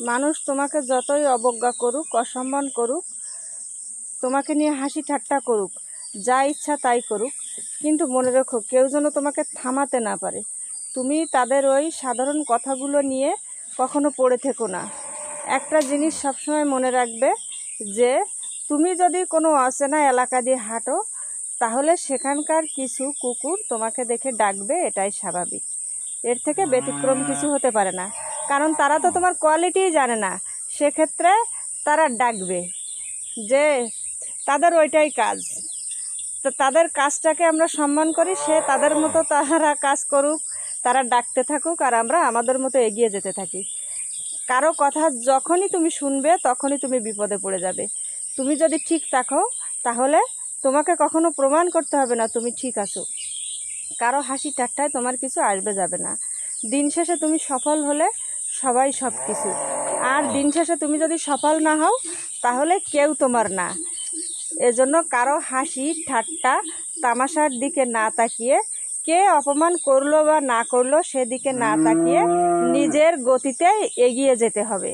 মানুষ তোমাকে যতই অবজ্ঞা করুক, অসম্মান করুক, তোমাকে নিয়ে হাসি ঠাট্টা করুক, যা ইচ্ছা তাই করুক, কিন্তু মনে রেখো, কেউ যেন তোমাকে থামাতে না পারে। তুমি তাদের ওই সাধারণ কথাগুলো নিয়ে কখনো পড়ে থেকো না। একটা জিনিস সবসময় মনে রাখবে যে, তুমি যদি কোনো অচেনা এলাকা দিয়ে হাঁটো, তাহলে সেখানকার কিছু কুকুর তোমাকে দেখে ডাকবে, এটাই স্বাভাবিক। এর থেকে ব্যতিক্রম কিছু হতে পারে না। কারণ তারা তো তোমার কোয়ালিটিই জানে না। সেক্ষেত্রে তারা ডাকবে যে, তাদের ওইটাই কাজ। তো তাদের কাজটাকে আমরা সম্মান করি, সে তাদের মতো তারা কাজ করুক, তারা ডাকতে থাকুক, আর আমরা আমাদের মতো এগিয়ে যেতে থাকি। কারও কথা যখনই তুমি শুনবে, তখনই তুমি বিপদে পড়ে যাবে। তুমি যদি ঠিক থাকো, তাহলে তোমাকে কখনো প্রমাণ করতে হবে না তুমি ঠিক আছো। কারও হাসি ঠাট্টায় তোমার কিছু আসবে যাবে না। দিন শেষে তুমি সফল হলে সবাই সব কিছু আর দিন শেষে তুমি যদি সফল না হও, তাহলে কেউ তোমার না। এজন্য কারও হাসি, ঠাট্টা, তামাশার দিকে না তাকিয়ে, কে অপমান করল বা না করল সেদিকে না তাকিয়ে নিজের গতিতে এগিয়ে যেতে হবে।